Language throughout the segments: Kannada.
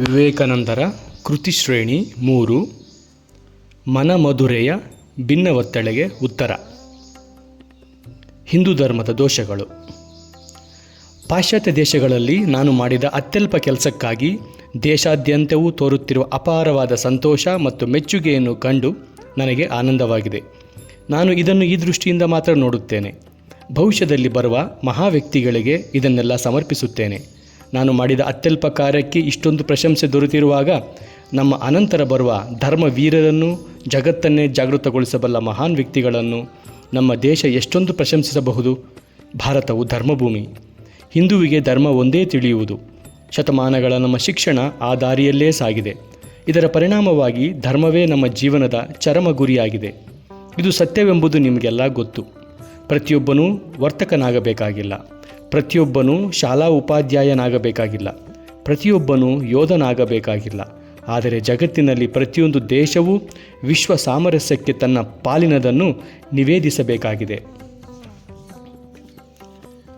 ವಿವೇಕಾನಂದರ ಕೃತಿ ಶ್ರೇಣಿ ಮೂರು, ಮನಮಧುರೆಯ ಭಿನ್ನವತ್ತಳೆಗೆ ಉತ್ತರ. ಹಿಂದೂ ಧರ್ಮದ ದೋಷಗಳು. ಪಾಶ್ಚಾತ್ಯ ದೇಶಗಳಲ್ಲಿ ನಾನು ಮಾಡಿದ ಅತ್ಯಲ್ಪ ಕೆಲಸಕ್ಕಾಗಿ ದೇಶಾದ್ಯಂತವೂ ತೋರುತ್ತಿರುವ ಅಪಾರವಾದ ಸಂತೋಷ ಮತ್ತು ಮೆಚ್ಚುಗೆಯನ್ನು ಕಂಡು ನನಗೆ ಆನಂದವಾಗಿದೆ. ನಾನು ಇದನ್ನು ಈ ದೃಷ್ಟಿಯಿಂದ ಮಾತ್ರ ನೋಡುತ್ತೇನೆ. ಭವಿಷ್ಯದಲ್ಲಿ ಬರುವ ಮಹಾ ವ್ಯಕ್ತಿಗಳಿಗೆ ಇದನ್ನೆಲ್ಲ ಸಮರ್ಪಿಸುತ್ತೇನೆ. ನಾನು ಮಾಡಿದ ಅತ್ಯಲ್ಪ ಕಾರ್ಯಕ್ಕೆ ಇಷ್ಟೊಂದು ಪ್ರಶಂಸೆ ದೊರೆತಿರುವಾಗ ನಮ್ಮ ಅನಂತರ ಬರುವ ಧರ್ಮ ವೀರರನ್ನು ಜಗತ್ತನ್ನೇ ಜಾಗೃತಗೊಳಿಸಬಲ್ಲ ಮಹಾನ್ ವ್ಯಕ್ತಿಗಳನ್ನು ನಮ್ಮ ದೇಶ ಎಷ್ಟೊಂದು ಪ್ರಶಂಸಿಸಬಹುದು. ಭಾರತವು ಧರ್ಮಭೂಮಿ. ಹಿಂದುವಿಗೆ ಧರ್ಮ ಒಂದೇ ತಿಳಿಯುವುದು. ಶತಮಾನಗಳ ನಮ್ಮ ಶಿಕ್ಷಣ ಆ ದಾರಿಯಲ್ಲೇ ಸಾಗಿದೆ. ಇದರ ಪರಿಣಾಮವಾಗಿ ಧರ್ಮವೇ ನಮ್ಮ ಜೀವನದ ಚರಮ ಗುರಿಯಾಗಿದೆ ಇದು ಸತ್ಯವೆಂಬುದು ನಿಮಗೆಲ್ಲ ಗೊತ್ತು. ಪ್ರತಿಯೊಬ್ಬನೂ ವರ್ತಕನಾಗಬೇಕಾಗಿಲ್ಲ. ಪ್ರತಿಯೊಬ್ಬನೂ ಶಾಲಾ ಉಪಾಧ್ಯಾಯನಾಗಬೇಕಾಗಿಲ್ಲ. ಪ್ರತಿಯೊಬ್ಬನೂ ಯೋಧನಾಗಬೇಕಾಗಿಲ್ಲ. ಆದರೆ ಜಗತ್ತಿನಲ್ಲಿ ಪ್ರತಿಯೊಂದು ದೇಶವೂ ವಿಶ್ವ ಸಾಮರಸ್ಯಕ್ಕೆ ತನ್ನ ಪಾಲಿನದನ್ನು ನಿವೇದಿಸಬೇಕಾಗಿದೆ.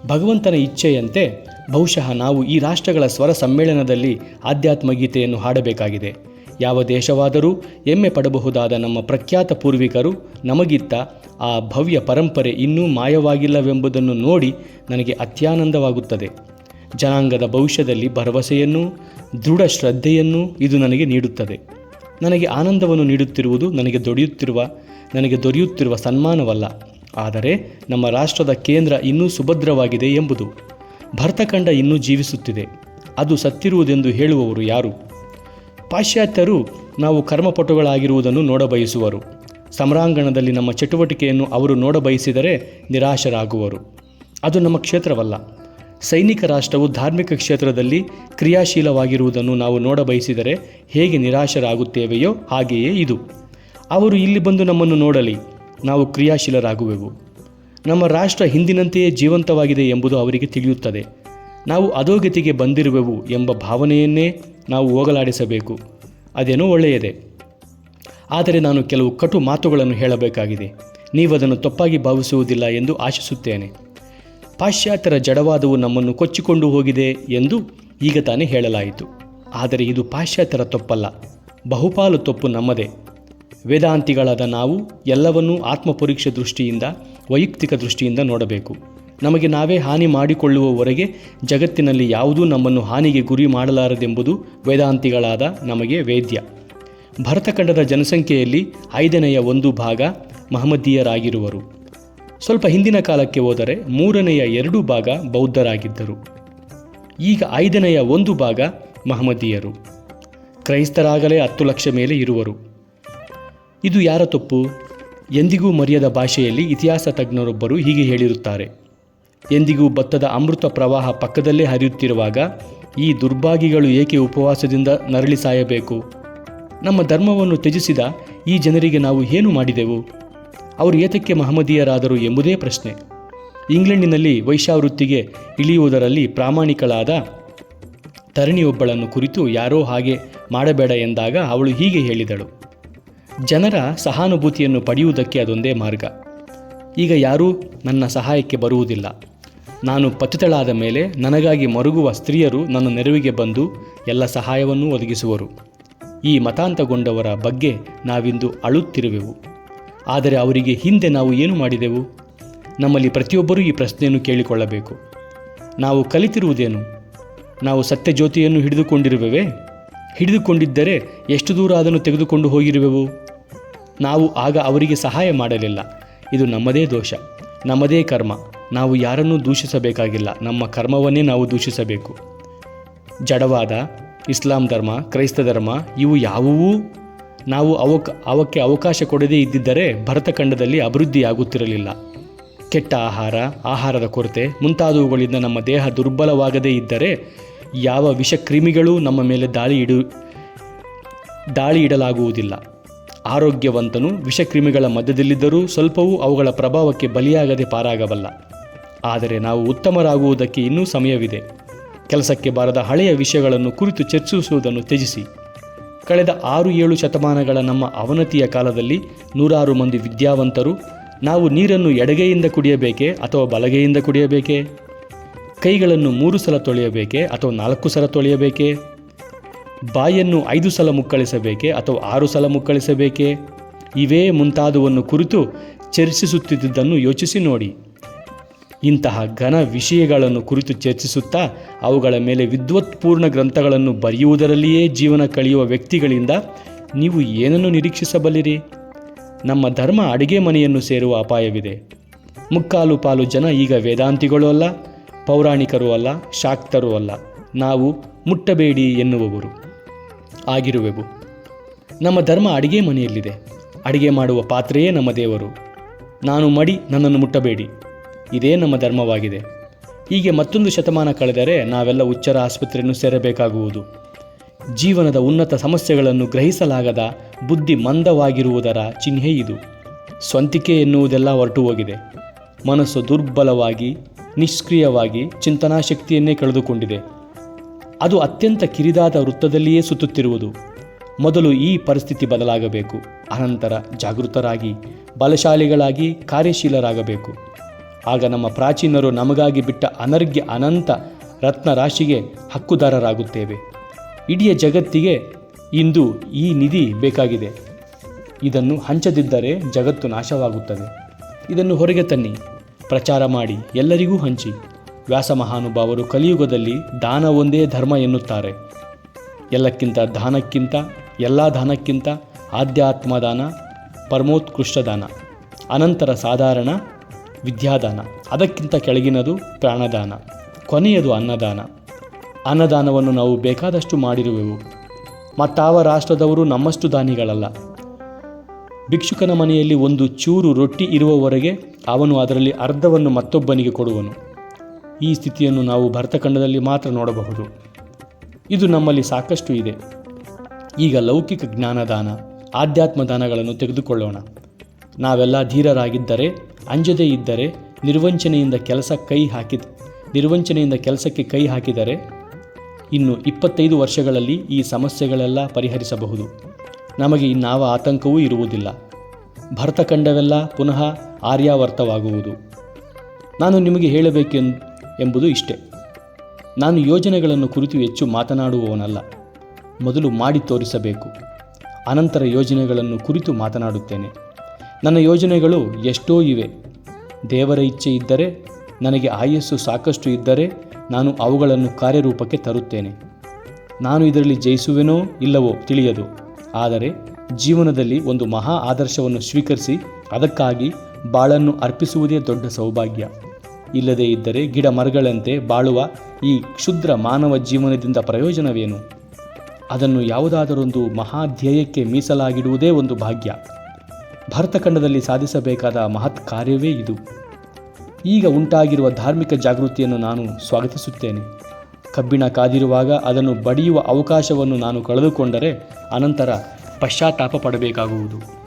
ಭಗವಂತನ ಇಚ್ಛೆಯಂತೆ ಬಹುಶಃ ನಾವು ಈ ರಾಷ್ಟ್ರಗಳ ಸ್ವರ ಸಮ್ಮೇಳನದಲ್ಲಿ ಆಧ್ಯಾತ್ಮ ಗೀತೆಯನ್ನು ಹಾಡಬೇಕಾಗಿದೆ. ಯಾವ ದೇಶವಾದರೂ ಹೆಮ್ಮೆ ಪಡಬಹುದಾದ ನಮ್ಮ ಪ್ರಖ್ಯಾತ ಪೂರ್ವಿಕರು, ನಮಗಿತ್ತ ಆ ಭವ್ಯ ಪರಂಪರೆ ಇನ್ನೂ ಮಾಯವಾಗಿಲ್ಲವೆಂಬುದನ್ನು ನೋಡಿ ನನಗೆ ಅತ್ಯಾನಂದವಾಗುತ್ತದೆ. ಜನಾಂಗದ ಭವಿಷ್ಯದಲ್ಲಿ ಭರವಸೆಯನ್ನು, ದೃಢ ಶ್ರದ್ಧೆಯನ್ನು ಇದು ನನಗೆ ನೀಡುತ್ತದೆ. ನನಗೆ ಆನಂದವನ್ನು ನೀಡುತ್ತಿರುವುದು ನನಗೆ ದೊರೆಯುತ್ತಿರುವ ನನಗೆ ದೊರೆಯುತ್ತಿರುವ ಸನ್ಮಾನವಲ್ಲ. ಆದರೆ ನಮ್ಮ ರಾಷ್ಟ್ರದ ಕೇಂದ್ರ ಇನ್ನೂ ಸುಭದ್ರವಾಗಿದೆ ಎಂಬುದು ಭರತಖಂಡ ಇನ್ನೂ ಜೀವಿಸುತ್ತಿದೆ. ಅದು ಸತ್ತಿರುವುದೆಂದು ಹೇಳುವವರು ಯಾರು? ಪಾಶ್ಚಾತ್ಯರು ನಾವು ಕರ್ಮಪಟುಗಳಾಗಿರುವುದನ್ನು ನೋಡಬಯಸುವರು. ಸಮರಾಂಗಣದಲ್ಲಿ ನಮ್ಮ ಚಟುವಟಿಕೆಯನ್ನು ಅವರು ನೋಡಬಯಸಿದರೆ ನಿರಾಶರಾಗುವರು. ಅದು ನಮ್ಮ ಕ್ಷೇತ್ರವಲ್ಲ. ಸೈನಿಕ ರಾಷ್ಟ್ರವು ಧಾರ್ಮಿಕ ಕ್ಷೇತ್ರದಲ್ಲಿ ಕ್ರಿಯಾಶೀಲವಾಗಿರುವುದನ್ನು ನಾವು ನೋಡಬಯಸಿದರೆ ಹೇಗೆ ನಿರಾಶರಾಗುತ್ತೇವೆಯೋ ಹಾಗೆಯೇ ಇದು. ಅವರು ಇಲ್ಲಿ ಬಂದು ನಮ್ಮನ್ನು ನೋಡಲಿ. ನಾವು ಕ್ರಿಯಾಶೀಲರಾಗುವೆವು. ನಮ್ಮ ರಾಷ್ಟ್ರ ಹಿಂದಿನಂತೆಯೇ ಜೀವಂತವಾಗಿದೆ ಎಂಬುದು ಅವರಿಗೆ ತಿಳಿಯುತ್ತದೆ. ನಾವು ಅಧೋಗತಿಗೆ ಬಂದಿರುವೆವು ಎಂಬ ಭಾವನೆಯನ್ನೇ ನಾವು ಹೋಗಲಾಡಿಸಬೇಕು. ಅದೇನೋ ಒಳ್ಳೆಯದೇ. ಆದರೆ ನಾನು ಕೆಲವು ಕಟು ಮಾತುಗಳನ್ನು ಹೇಳಬೇಕಾಗಿದೆ. ನೀವದನ್ನು ತಪ್ಪಾಗಿ ಭಾವಿಸುವುದಿಲ್ಲ ಎಂದು ಆಶಿಸುತ್ತೇನೆ. ಪಾಶ್ಚಾತ್ಯರ ಜಡವಾದವು ನಮ್ಮನ್ನು ಕೊಚ್ಚಿಕೊಂಡು ಹೋಗಿದೆ ಎಂದು ಈಗ ತಾನೇ ಹೇಳಲಾಯಿತು. ಆದರೆ ಇದು ಪಾಶ್ಚಾತ್ಯರ ತಪ್ಪಲ್ಲ. ಬಹುಪಾಲು ತಪ್ಪು ನಮ್ಮದೇ. ವೇದಾಂತಿಗಳಾದ ನಾವು ಎಲ್ಲವನ್ನೂ ಆತ್ಮಪರೀಕ್ಷೆ ದೃಷ್ಟಿಯಿಂದ, ವೈಯಕ್ತಿಕ ದೃಷ್ಟಿಯಿಂದ ನೋಡಬೇಕು. ನಮಗೆ ನಾವೇ ಹಾನಿ ಮಾಡಿಕೊಳ್ಳುವವರೆಗೆ ಜಗತ್ತಿನಲ್ಲಿ ಯಾವುದೂ ನಮ್ಮನ್ನು ಹಾನಿಗೆ ಗುರಿ ಮಾಡಲಾರದೆಂಬುದು ವೇದಾಂತಿಗಳಾದ ನಮಗೆ ವೇದ್ಯ. ಭರತಖಂಡದ ಜನಸಂಖ್ಯೆಯಲ್ಲಿ ಐದನೆಯ ಒಂದು ಭಾಗ ಮಹಮ್ಮದೀಯರಾಗಿರುವರು. ಸ್ವಲ್ಪ ಹಿಂದಿನ ಕಾಲಕ್ಕೆ ಹೋದರೆ ಮೂರನೆಯ ಎರಡು ಭಾಗ ಬೌದ್ಧರಾಗಿದ್ದರು. ಈಗ ಐದನೆಯ ಒಂದು ಭಾಗ ಮಹಮ್ಮದೀಯರು. ಕ್ರೈಸ್ತರಾಗಲೇ ಹತ್ತು ಲಕ್ಷ ಮೇಲೆ ಇರುವರು. ಇದು ಯಾರ ತಪ್ಪು? ಎಂದಿಗೂ ಮರೆಯದ ಭಾಷೆಯಲ್ಲಿ ಇತಿಹಾಸ ತಜ್ಞರೊಬ್ಬರು ಹೀಗೆ ಹೇಳಿರುತ್ತಾರೆ. ಎಂದಿಗೂ ಭತ್ತದ ಅಮೃತ ಪ್ರವಾಹ ಪಕ್ಕದಲ್ಲೇ ಹರಿಯುತ್ತಿರುವಾಗ ಈ ದುರ್ಭಾಗಿಗಳು ಏಕೆ ಉಪವಾಸದಿಂದ ನರಳಿ ಸಾಯಬೇಕು? ನಮ್ಮ ಧರ್ಮವನ್ನು ತ್ಯಜಿಸಿದ ಈ ಜನರಿಗೆ ನಾವು ಏನು ಮಾಡಿದೆವು? ಅವರು ಏತಕ್ಕೆ ಮಹಮ್ಮದೀಯರಾದರು ಎಂಬುದೇ ಪ್ರಶ್ನೆ. ಇಂಗ್ಲೆಂಡಿನಲ್ಲಿ ವೈಶ್ಯಾವೃತ್ತಿಗೆ ಇಳಿಯುವುದರಲ್ಲಿ ಪ್ರಾಮಾಣಿಕಳಾದ ತರಣಿಯೊಬ್ಬಳನ್ನು ಕುರಿತು ಯಾರೋ ಹಾಗೆ ಮಾಡಬೇಡ ಎಂದಾಗ ಅವಳು ಹೀಗೆ ಹೇಳಿದಳು. ಜನರ ಸಹಾನುಭೂತಿಯನ್ನು ಪಡೆಯುವುದಕ್ಕೆ ಅದೊಂದೇ ಮಾರ್ಗ. ಈಗ ಯಾರೂ ನನ್ನ ಸಹಾಯಕ್ಕೆ ಬರುವುದಿಲ್ಲ. ನಾನು ಪತಿತಳಾದ ಮೇಲೆ ನನಗಾಗಿ ಮರುಗುವ ಸ್ತ್ರೀಯರು ನನ್ನ ನೆರವಿಗೆ ಬಂದು ಎಲ್ಲ ಸಹಾಯವನ್ನೂ ಒದಗಿಸುವರು. ಈ ಮತಾಂತಗೊಂಡವರ ಬಗ್ಗೆ ನಾವಿಂದು ಅಳುತ್ತಿರುವೆವು. ಆದರೆ ಅವರಿಗೆ ಹಿಂದೆ ನಾವು ಏನು ಮಾಡಿದೆವು? ನಮ್ಮಲ್ಲಿ ಪ್ರತಿಯೊಬ್ಬರೂ ಈ ಪ್ರಶ್ನೆಯನ್ನು ಕೇಳಿಕೊಳ್ಳಬೇಕು. ನಾವು ಕಲಿತಿರುವುದೇನು? ನಾವು ಸತ್ಯ ಜ್ಯೋತಿಯನ್ನು ಹಿಡಿದುಕೊಂಡಿರುವೆವೇ? ಹಿಡಿದುಕೊಂಡಿದ್ದರೆ ಎಷ್ಟು ದೂರ ಅದನ್ನು ತೆಗೆದುಕೊಂಡು ಹೋಗಿರುವೆವು? ನಾವು ಆಗ ಅವರಿಗೆ ಸಹಾಯ ಮಾಡಲಿಲ್ಲ. ಇದು ನಮ್ಮದೇ ದೋಷ, ನಮ್ಮದೇ ಕರ್ಮ. ನಾವು ಯಾರನ್ನೂ ದೂಷಿಸಬೇಕಾಗಿಲ್ಲ. ನಮ್ಮ ಕರ್ಮವನ್ನೇ ನಾವು ದೂಷಿಸಬೇಕು. ಜಡವಾದ ಇಸ್ಲಾಂ ಧರ್ಮ, ಕ್ರೈಸ್ತ ಧರ್ಮ, ಇವು ಯಾವುವೂ? ನಾವು ಅವಕ್, ಅವಕ್ಕೆ ಅವಕಾಶ ಕೊಡದೇ ಇದ್ದಿದ್ದರೆ ಭರತಖಂಡದಲ್ಲಿ ಅಭಿವೃದ್ಧಿಯಾಗುತ್ತಿರಲಿಲ್ಲ. ಕೆಟ್ಟ ಆಹಾರ, ಆಹಾರದ ಕೊರತೆ ಮುಂತಾದವುಗಳಿಂದ ನಮ್ಮ ದೇಹ ದುರ್ಬಲವಾಗದೇ ಇದ್ದರೆ ಯಾವ ವಿಷಕ್ರಿಮಿಗಳು ನಮ್ಮ ಮೇಲೆ ದಾಳಿ ಇಡು, ದಾಳಿ ಇಡಲಾಗುವುದಿಲ್ಲ. ಆರೋಗ್ಯವಂತನು ವಿಷಕ್ರಿಮಿಗಳ ಮಧ್ಯದಲ್ಲಿದ್ದರೂ ಸ್ವಲ್ಪವೂ ಅವುಗಳ ಪ್ರಭಾವಕ್ಕೆ ಬಲಿಯಾಗದೆ ಪಾರಾಗಬಲ್ಲ. ಆದರೆ ನಾವು ಉತ್ತಮರಾಗುವುದಕ್ಕೆ ಇನ್ನೂ ಸಮಯವಿದೆ. ಕೆಲಸಕ್ಕೆ ಬಾರದ ಹಳೆಯ ವಿಷಯಗಳನ್ನು ಕುರಿತು ಚರ್ಚಿಸುವುದನ್ನು ತ್ಯಜಿಸಿ. ಕಳೆದ ಆರು ಏಳು ಶತಮಾನಗಳ ನಮ್ಮ ಅವನತಿಯ ಕಾಲದಲ್ಲಿ ನೂರಾರು ಮಂದಿ ವಿದ್ಯಾವಂತರು, ನಾವು ನೀರನ್ನು ಎಡಗೈಯಿಂದ ಕುಡಿಯಬೇಕೇ ಅಥವಾ ಬಲಗೈಯಿಂದ ಕುಡಿಯಬೇಕೇ? ಕೈಗಳನ್ನು ಮೂರು ಸಲ ತೊಳೆಯಬೇಕೇ ಅಥವಾ ನಾಲ್ಕು ಸಲ ತೊಳೆಯಬೇಕೇ? ಬಾಯನ್ನು ಐದು ಸಲ ಮುಕ್ಕಳಿಸಬೇಕೆ ಅಥವಾ ಆರು ಸಲ ಮುಕ್ಕಳಿಸಬೇಕೇ? ಇವೇ ಮುಂತಾದವನ್ನು ಕುರಿತು ಚರ್ಚಿಸುತ್ತಿದ್ದುದನ್ನು ಯೋಚಿಸಿ ನೋಡಿ. ಇಂತಹ ಘನ ವಿಷಯಗಳನ್ನು ಕುರಿತು ಚರ್ಚಿಸುತ್ತಾ ಅವುಗಳ ಮೇಲೆ ವಿದ್ವತ್ಪೂರ್ಣ ಗ್ರಂಥಗಳನ್ನು ಬರೆಯುವುದರಲ್ಲಿಯೇ ಜೀವನ ಕಳೆಯುವ ವ್ಯಕ್ತಿಗಳಿಂದ ನೀವು ಏನನ್ನು ನಿರೀಕ್ಷಿಸಬಲ್ಲಿರಿ? ನಮ್ಮ ಧರ್ಮ ಅಡಿಗೆ ಮನೆಯನ್ನು ಸೇರುವ ಅಪಾಯವಿದೆ. ಮುಕ್ಕಾಲು ಪಾಲು ಜನ ಈಗ ವೇದಾಂತಿಗಳೂ ಅಲ್ಲ, ಪೌರಾಣಿಕರೂ ಅಲ್ಲ, ಶಾಕ್ತರೂ ಅಲ್ಲ. ನಾವು ಮುಟ್ಟಬೇಡಿ ಎನ್ನುವವರು. ಆಗಿರುವೆವು. ನಮ್ಮ ಧರ್ಮ ಅಡಿಗೆ ಮನೆಯಲ್ಲಿದೆ. ಅಡಿಗೆ ಮಾಡುವ ಪಾತ್ರೆಯೇ ನಮ್ಮ ದೇವರು. ನಾನು ಮಡಿ ನನ್ನನ್ನು ಮುಟ್ಟಬೇಡಿ. ಇದೇ ನಮ್ಮ ಧರ್ಮವಾಗಿದೆ. ಹೀಗೆ ಮತ್ತೊಂದು ಶತಮಾನ ಕಳೆದರೆ ನಾವೆಲ್ಲ ಉಚ್ಚರ ಆಸ್ಪತ್ರೆಯನ್ನು ಸೇರಬೇಕಾಗುವುದು. ಜೀವನದ ಉನ್ನತ ಸಮಸ್ಯೆಗಳನ್ನು ಗ್ರಹಿಸಲಾಗದ ಬುದ್ಧಿ ಮಂದವಾಗಿರುವುದರ ಚಿಹ್ನೆ ಇದು. ಸ್ವಂತಿಕೆ ಎನ್ನುವುದೆಲ್ಲ ಹೊರಟು ಹೋಗಿದೆ ಮನಸ್ಸು ದುರ್ಬಲವಾಗಿ, ನಿಷ್ಕ್ರಿಯವಾಗಿ ಚಿಂತನಾ ಶಕ್ತಿಯನ್ನೇ ಕಳೆದುಕೊಂಡಿದೆ. ಅದು ಅತ್ಯಂತ ಕಿರಿದಾದ ವೃತ್ತದಲ್ಲಿಯೇ ಸುತ್ತುತ್ತಿರುವುದು. ಮೊದಲು ಈ ಪರಿಸ್ಥಿತಿ ಬದಲಾಗಬೇಕು. ಅನಂತರ ಜಾಗೃತರಾಗಿ, ಬಲಶಾಲಿಗಳಾಗಿ ಕಾರ್ಯಶೀಲರಾಗಬೇಕು. ಆಗ ನಮ್ಮ ಪ್ರಾಚೀನರು ನಮಗಾಗಿ ಬಿಟ್ಟ ಅನರ್ಘ್ಯ ಅನಂತ ರತ್ನ ರಾಶಿಗೆ ಹಕ್ಕುದಾರರಾಗುತ್ತೇವೆ. ಇಡೀ ಜಗತ್ತಿಗೆ ಇಂದು ಈ ನಿಧಿ ಬೇಕಾಗಿದೆ. ಇದನ್ನು ಹಂಚದಿದ್ದರೆ ಜಗತ್ತು ನಾಶವಾಗುತ್ತದೆ. ಇದನ್ನು ಹೊರಗೆ ತನ್ನಿ. ಪ್ರಚಾರ ಮಾಡಿ, ಎಲ್ಲರಿಗೂ ಹಂಚಿ. ವ್ಯಾಸ ಮಹಾನುಭಾವರು ಕಲಿಯುಗದಲ್ಲಿ ದಾನ ಒಂದೇ ಧರ್ಮ ಎನ್ನುತ್ತಾರೆ. ಎಲ್ಲಕ್ಕಿಂತ ದಾನಕ್ಕಿಂತ, ಎಲ್ಲ ದಾನಕ್ಕಿಂತ ಆಧ್ಯಾತ್ಮ ದಾನ ಪರಮೋತ್ಕೃಷ್ಟ ದಾನ, ಅನಂತರ ಸಾಧಾರಣ ವಿದ್ಯಾದಾನ, ಅದಕ್ಕಿಂತ ಕೆಳಗಿನದು ಪ್ರಾಣದಾನ, ಕೊನೆಯದು ಅನ್ನದಾನ. ಅನ್ನದಾನವನ್ನು ನಾವು ಬೇಕಾದಷ್ಟು ಮಾಡಿರುವೆವು. ಮತ್ತಾವ ರಾಷ್ಟ್ರದವರು ನಮ್ಮಷ್ಟು ದಾನಿಗಳಲ್ಲ. ಭಿಕ್ಷುಕನ ಮನೆಯಲ್ಲಿ ಒಂದು ಚೂರು ರೊಟ್ಟಿ ಇರುವವರೆಗೆ ಅವನು ಅದರಲ್ಲಿ ಅರ್ಧವನ್ನು ಮತ್ತೊಬ್ಬನಿಗೆ ಕೊಡುವನು. ಈ ಸ್ಥಿತಿಯನ್ನು ನಾವು ಭರತಖಂಡದಲ್ಲಿ ಮಾತ್ರ ನೋಡಬಹುದು. ಇದು ನಮ್ಮಲ್ಲಿ ಸಾಕಷ್ಟು ಇದೆ. ಈಗ ಲೌಕಿಕ ಜ್ಞಾನದಾನ ಆಧ್ಯಾತ್ಮ ದಾನಗಳನ್ನು ತೆಗೆದುಕೊಳ್ಳೋಣ. ನಾವೆಲ್ಲ ಧೀರರಾಗಿದ್ದರೆ, ಅಂಜದೇ ಇದ್ದರೆ, ನಿರ್ವಂಚನೆಯಿಂದ ಕೆಲಸ ಕೈ ಹಾಕಿದ ನಿರ್ವಂಚನೆಯಿಂದ ಕೆಲಸಕ್ಕೆ ಕೈ ಹಾಕಿದರೆ, ಇನ್ನು ಇಪ್ಪತ್ತೈದು ವರ್ಷಗಳಲ್ಲಿ ಈ ಸಮಸ್ಯೆಗಳೆಲ್ಲ ಪರಿಹರಿಸಬಹುದು. ನಮಗೆ ಇನ್ನಾವ ಆತಂಕವೂ ಇರುವುದಿಲ್ಲ. ಭರತಖಂಡವೆಲ್ಲ ಪುನಃ ಆರ್ಯಾವರ್ತವಾಗುವುದು. ನಾನು ನಿಮಗೆ ಹೇಳಬೇಕೆನ್ ಎಂಬುದು ಇಷ್ಟೆ. ನಾನು ಯೋಜನೆಗಳನ್ನು ಕುರಿತು ಹೆಚ್ಚು ಮಾತನಾಡುವವನಲ್ಲ. ಮೊದಲು ಮಾಡಿ ತೋರಿಸಬೇಕು. ಅನಂತರ ಯೋಜನೆಗಳನ್ನು ಕುರಿತು ಮಾತನಾಡುತ್ತೇನೆ. ನನ್ನ ಯೋಜನೆಗಳು ಎಷ್ಟೋ ಇವೆ. ದೇವರ ಇಚ್ಛೆ ಇದ್ದರೆ, ನನಗೆ ಆಯಸ್ಸು ಸಾಕಷ್ಟು ಇದ್ದರೆ ನಾನು ಅವುಗಳನ್ನು ಕಾರ್ಯರೂಪಕ್ಕೆ ತರುತ್ತೇನೆ. ನಾನು ಇದರಲ್ಲಿ ಜಯಿಸುವೆನೋ ಇಲ್ಲವೋ ತಿಳಿಯದು. ಆದರೆ ಜೀವನದಲ್ಲಿ ಒಂದು ಮಹಾ ಆದರ್ಶವನ್ನು ಸ್ವೀಕರಿಸಿ, ಅದಕ್ಕಾಗಿ ಬಾಳನ್ನು ಅರ್ಪಿಸುವುದೇ ದೊಡ್ಡ ಸೌಭಾಗ್ಯ. ಇಲ್ಲದೇ ಇದ್ದರೆ ಗಿಡ ಮರಗಳಂತೆ ಬಾಳುವ ಈ ಕ್ಷುದ್ರ ಮಾನವ ಜೀವನದಿಂದ ಪ್ರಯೋಜನವೇನು? ಅದನ್ನು ಯಾವುದಾದರೊಂದು ಮಹಾಧ್ಯೇಯಕ್ಕೆ ಮೀಸಲಾಗಿಡುವುದೇ ಒಂದು ಭಾಗ್ಯ. ಭರತಖಂಡದಲ್ಲಿ ಸಾಧಿಸಬೇಕಾದ ಮಹತ್ ಕಾರ್ಯವೇ ಇದು. ಈಗ ಉಂಟಾಗಿರುವ ಧಾರ್ಮಿಕ ಜಾಗೃತಿಯನ್ನು ನಾನು ಸ್ವಾಗತಿಸುತ್ತೇನೆ. ಕಬ್ಬಿಣ ಕಾದಿರುವಾಗ ಅದನ್ನು ಬಡಿಯುವ ಅವಕಾಶವನ್ನು ನಾನು ಕಳೆದುಕೊಂಡರೆ ಅನಂತರ ಪಶ್ಚಾತ್ತಾಪ ಪಡಬೇಕಾಗುವುದು.